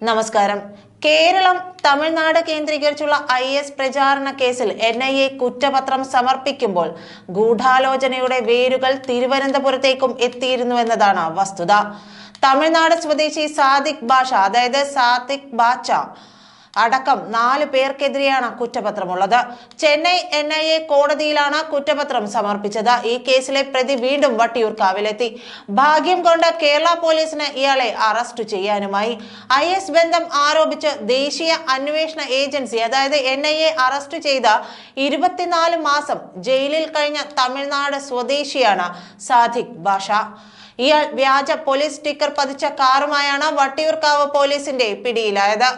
നമസ്കാരം. കേരളം തമിഴ്നാട് കേന്ദ്രീകരിച്ചുള്ള I S പ്രചാരണ കേസിൽ എൻ ഐ എ കുറ്റപത്രം സമർപ്പിക്കുമ്പോൾ ഗൂഢാലോചനയുടെ വേരുകൾ തിരുവനന്തപുരത്തേക്കും എത്തിയിരുന്നു എന്നതാണ് വസ്തുത. തമിഴ്നാട് സ്വദേശി സാദിഖ് ബാഷ അതായത് സാദിഖ് ബാച്ച അടക്കം നാല് പേർക്കെതിരെയാണ് കുറ്റപത്രമുള്ളത്. ചെന്നൈ എൻ ഐ എ കോടതിയിലാണ് കുറ്റപത്രം സമർപ്പിച്ചത്. ഈ കേസിലെ പ്രതി വീണ്ടും വട്ടിയൂർക്കാവിലെത്തി. ഭാഗ്യം കൊണ്ട് കേരള പോലീസിന് ഇയാളെ അറസ്റ്റ് ചെയ്യാനുമായി. ഐ എസ് ബന്ധം ആരോപിച്ച് ദേശീയ അന്വേഷണ ഏജൻസി അതായത് എൻ ഐ എ അറസ്റ്റ് ചെയ്ത ഇരുപത്തിനാല് മാസം ജയിലിൽ കഴിഞ്ഞ തമിഴ്നാട് സ്വദേശിയാണ് സാദിഖ് ഭാഷ ഇയാൾ വ്യാജ പോലീസ് സ്റ്റിക്കർ പതിച്ച കാറുമായാണ് വട്ടിയൂർക്കാവ് പോലീസിന്റെ പിടിയിലായത്.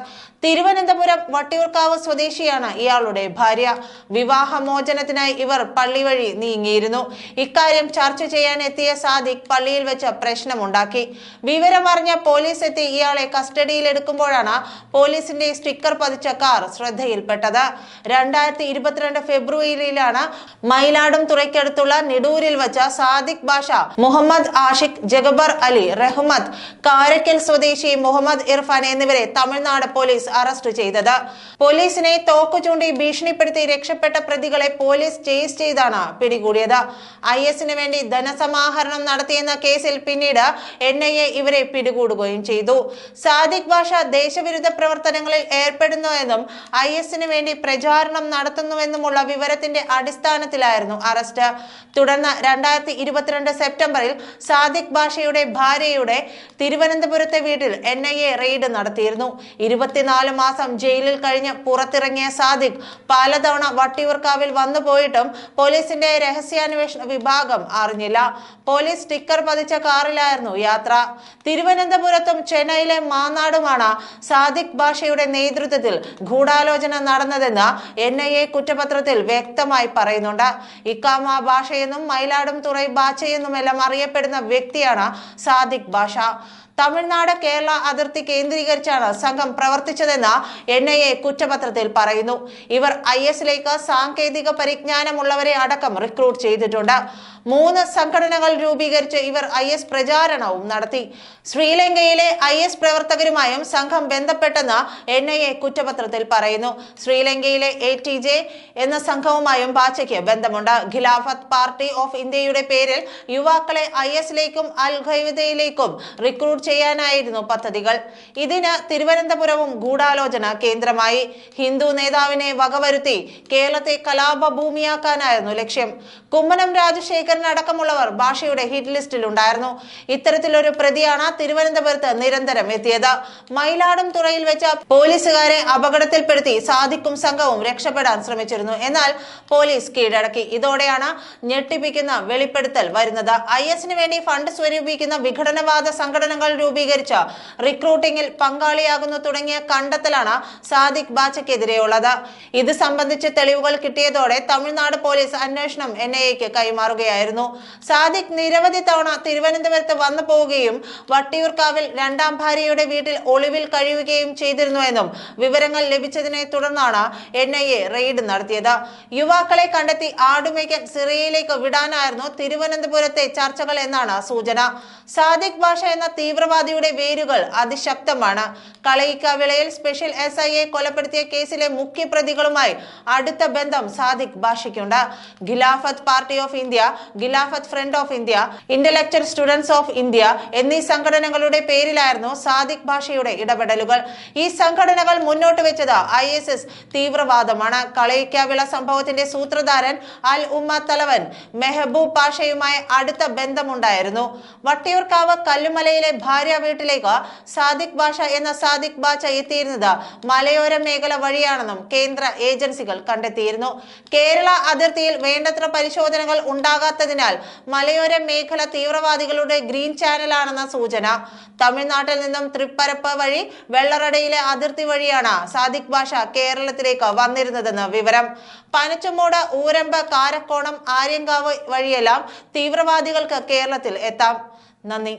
തിരുവനന്തപുരം വട്ടിയൂർക്കാവ് സ്വദേശിയാണ് ഇയാളുടെ ഭാര്യ. വിവാഹമോചനത്തിനായി ഇവർ പള്ളി വഴി നീങ്ങിയിരുന്നു. ഇക്കാര്യം ചർച്ച ചെയ്യാൻ എത്തിയ സാദിഖ് പള്ളിയിൽ വെച്ച് പ്രശ്നമുണ്ടാക്കി. വിവരമറിഞ്ഞ പോലീസ് എത്തി ഇയാളെ കസ്റ്റഡിയിലെടുക്കുമ്പോഴാണ് പോലീസിന്റെ സ്റ്റിക്കർ പതിച്ച കാർ ശ്രദ്ധയിൽപ്പെട്ടത്. രണ്ടായിരത്തി ഇരുപത്തിരണ്ട് ഫെബ്രുവരിയിലാണ് മയിലാടും തുറയ്ക്കടുത്തുള്ള നെടൂരിൽ വെച്ച സാദിഖ് ബാഷ മുഹമ്മദ് ആഷിഖ് ജഗബർ അലി റഹ്മത്ത് കാരക്കൽ സ്വദേശി മുഹമ്മദ് ഇർഫാൻ എന്നിവരെ തമിഴ്നാട് പോലീസ് അറസ്റ്റ് ചെയ്തത്. പോലീസിനെ തോക്കു ചൂണ്ടി ഭീഷണിപ്പെടുത്തി രക്ഷപ്പെട്ട പ്രതികളെ പോലീസ് ചേസ് ചെയ്താണ് പിടികൂടിയത്. ഐ എസിന് വേണ്ടി ധനസമാഹരണം നടത്തിയെന്ന കേസിൽ പിന്നീട് എൻ ഐ എ ഇവരെ പിടികൂടുകയും ചെയ്തു. സാദിഖ് ഭാഷ ദേശവിരുദ്ധ പ്രവർത്തനങ്ങളിൽ ഏർപ്പെടുന്നുവെന്നും ഐ എസിന് വേണ്ടി പ്രചാരണം നടത്തുന്നുവെന്നുമുള്ള വിവരത്തിന്റെ അടിസ്ഥാനത്തിലായിരുന്നു അറസ്റ്റ്. തുടർന്ന് രണ്ടായിരത്തി ഇരുപത്തിരണ്ട് സെപ്റ്റംബറിൽ സാദിഖ് ഭാഷയുടെ ഭാര്യയുടെ തിരുവനന്തപുരത്തെ വീട്ടിൽ എൻ ഐ എ റെയ്ഡ് നടത്തിയിരുന്നു. ഇരുപത്തിനാല് മാസം ജയിലിൽ കഴിഞ്ഞ് പുറത്തിറങ്ങിയ സാദിഖ് പലതവണ വട്ടിയൂർക്കാവിൽ വന്നു പോയിട്ടും പോലീസിന്റെ രഹസ്യാന്വേഷണ വിഭാഗം അറിഞ്ഞില്ല. പോലീസ് സ്റ്റിക്കർ പതിച്ച കാറിലായിരുന്നു യാത്ര. തിരുവനന്തപുരത്തും ചെന്നൈയിലെ മാനാടുമാണ് സാദിഖ് ഭാഷയുടെ നേതൃത്വത്തിൽ ഗൂഢാലോചന നടന്നതെന്ന് എൻ ഐ എ കുറ്റപത്രത്തിൽ വ്യക്തമായി പറയുന്നുണ്ട്. ഇക്കാമ ഭാഷയെന്നും മയിലാടും തുറൈ എല്ലാം അറിയപ്പെടുന്ന വ്യക്തിയാണ് സാദിഖ് ബാഷ തമിഴ്നാട് കേരള അതിർത്തി കേന്ദ്രീകരിച്ചാണ് സംഘം പ്രവർത്തിച്ചതെന്ന് എൻ ഐ എ കുറ്റപത്രത്തിൽ പറയുന്നു. ഇവർ ഐ എസിലേക്ക് സാങ്കേതിക പരിജ്ഞാനമുള്ളവരെ അടക്കം റിക്രൂട്ട് ചെയ്തിട്ടുണ്ട്. മൂന്ന് സംഘടനകൾ രൂപീകരിച്ച് ഇവർ ഐ എസ് പ്രചാരണവും നടത്തി. ശ്രീലങ്കയിലെ ഐ എസ് പ്രവർത്തകരുമായും സംഘം ബന്ധപ്പെട്ടെന്ന് എൻ ഐ എ കുറ്റപത്രത്തിൽ പറയുന്നു. ശ്രീലങ്കയിലെ എ ടി ജെ എന്ന സംഘവുമായും ബാച്ചയ്ക്ക് ബന്ധമുണ്ട്. ഖിലാഫത്ത് പാർട്ടി ഓഫ് ഇന്ത്യയുടെ പേരിൽ യുവാക്കളെ ഐ എസിലേക്കും അൽ ഖൈദയിലേക്കും റിക്രൂട്ട് ചെയ്യാനായിരുന്നു പദ്ധതികൾ. ഇതിന് തിരുവനന്തപുരവും ഗൂഢാലോചന കേന്ദ്രമായി. ഹിന്ദു നേതാവിനെ വകവരുത്തി കേരളത്തെ കലാപഭൂമിയാക്കാനായിരുന്നു ലക്ഷ്യം. കുമ്മനം രാജശേഖരൻ അടക്കമുള്ളവർ ഭാഷയുടെ ഹിറ്റ് ലിസ്റ്റിൽ ഉണ്ടായിരുന്നു ഇത്തരത്തിലൊരു പ്രതിയാണ് തിരുവനന്തപുരത്ത് നിരന്തരം എത്തിയത്. മയിലാടും തുറയിൽ വെച്ച പോലീസുകാരെ അപകടത്തിൽപ്പെടുത്തി സാധിക്കും സംഘവും രക്ഷപ്പെടാൻ ശ്രമിച്ചിരുന്നു. എന്നാൽ പോലീസ് കീഴടക്കി. ഇതോടെയാണ് ഞെട്ടിപ്പിക്കുന്ന വെളിപ്പെടുത്തൽ വരുന്നത്. ഐ എസിന് വേണ്ടി ഫണ്ട് സ്വരൂപിക്കുന്ന വിഘടനവാദ സംഘടനകൾ രൂപീകരിച്ച റിക്രൂട്ടിംഗിൽ പങ്കാളിയാകുന്നു തുടങ്ങിയ കണ്ടെത്തലാണ് സാദിഖ് ബാച്ചയ്ക്കെതിരെയുള്ളത്. ഇത് സംബന്ധിച്ച് തെളിവുകൾ കിട്ടിയതോടെ തമിഴ്നാട് പോലീസ് അന്വേഷണം എൻ ഐ എക്ക് കൈമാറുകയായിരുന്നു. സാദിഖ് നിരവധി തവണ തിരുവനന്തപുരത്ത് വന്നു പോവുകയും വട്ടിയൂർക്കാവിൽ രണ്ടാം ഭാര്യയുടെ വീട്ടിൽ ഒളിവിൽ കഴിയുകയും ചെയ്തിരുന്നുവെന്നും വിവരങ്ങൾ ലഭിച്ചതിനെ തുടർന്നാണ് എൻ ഐ എ റെയ്ഡ് നടത്തിയത്. യുവാക്കളെ കണ്ടെത്തി ആടുമേയ്ക്കാൻ സിറിയയിലേക്ക് വിടാനായിരുന്നു തിരുവനന്തപുരത്തെ ചർച്ചകൾ എന്നാണ് സൂചന. സാദിഖ് ഭാഷ എന്ന തീവ്രവാദിയുടെ വേരുകൾ അതിശക്തമാണ്. കളയിക്കാവിളയിൽ സ്പെഷ്യൽ എസ് ഐ എ കൊലപ്പെടുത്തിയ കേസിലെ മുഖ്യ പ്രതികളുമായി അടുത്ത ബന്ധം Sadiq ഭാഷയ്ക്കുണ്ട്. Khilafat party of India Khilafat front of India intellectual students of India എന്നീ സംഘടനകളുടെ പേരിലായിരുന്നു സാദിഖ് ഭാഷയുടെ ഇടപെടലുകൾ. ഈ സംഘടനകൾ മുന്നോട്ട് വെച്ചത് ഐ എസ് എസ് തീവ്രവാദമാണ്. കളയിക്കാവിള സംഭവത്തിന്റെ സൂത്രധാരൻ അൽ ഉമ്മ തലവൻ മെഹബൂബ് പാഷയുമായി അടുത്ത ബന്ധമുണ്ടായിരുന്നു. വട്ടിയൂർക്കാവ് കല്ലുമലയിലെ ഭാര്യ വീട്ടിലേക്ക് സാദിഖ് ബാഷ എന്ന സാദിഖ് ബാച്ച എത്തിയിരുന്നത് മലയോര മേഖല വഴിയാണെന്നും കേന്ദ്ര ഏജൻസികൾ കണ്ടെത്തിയിരുന്നു. കേരള അതിർത്തിയിൽ വേണ്ടത്ര പരിശോധനകൾ ഉണ്ടാകാത്തതിനാൽ മലയോര മേഖല തീവ്രവാദികളുടെ ഗ്രീൻ ചാനലാണെന്ന സൂചന. തമിഴ്നാട്ടിൽ നിന്നും തൃപ്പരപ്പ് വഴി വെള്ളറടയിലെ അതിർത്തി വഴിയാണ് സാദിഖ് ബാഷ കേരളത്തിലേക്ക് വന്നിരുന്നതെന്ന് വിവരം. പനച്ചുമൂട് ഊരമ്പ് കാരക്കോണം ആര്യങ്കാവ് വഴിയെല്ലാം തീവ്രവാദികൾക്ക് കേരളത്തിൽ എത്താം. നന്ദി.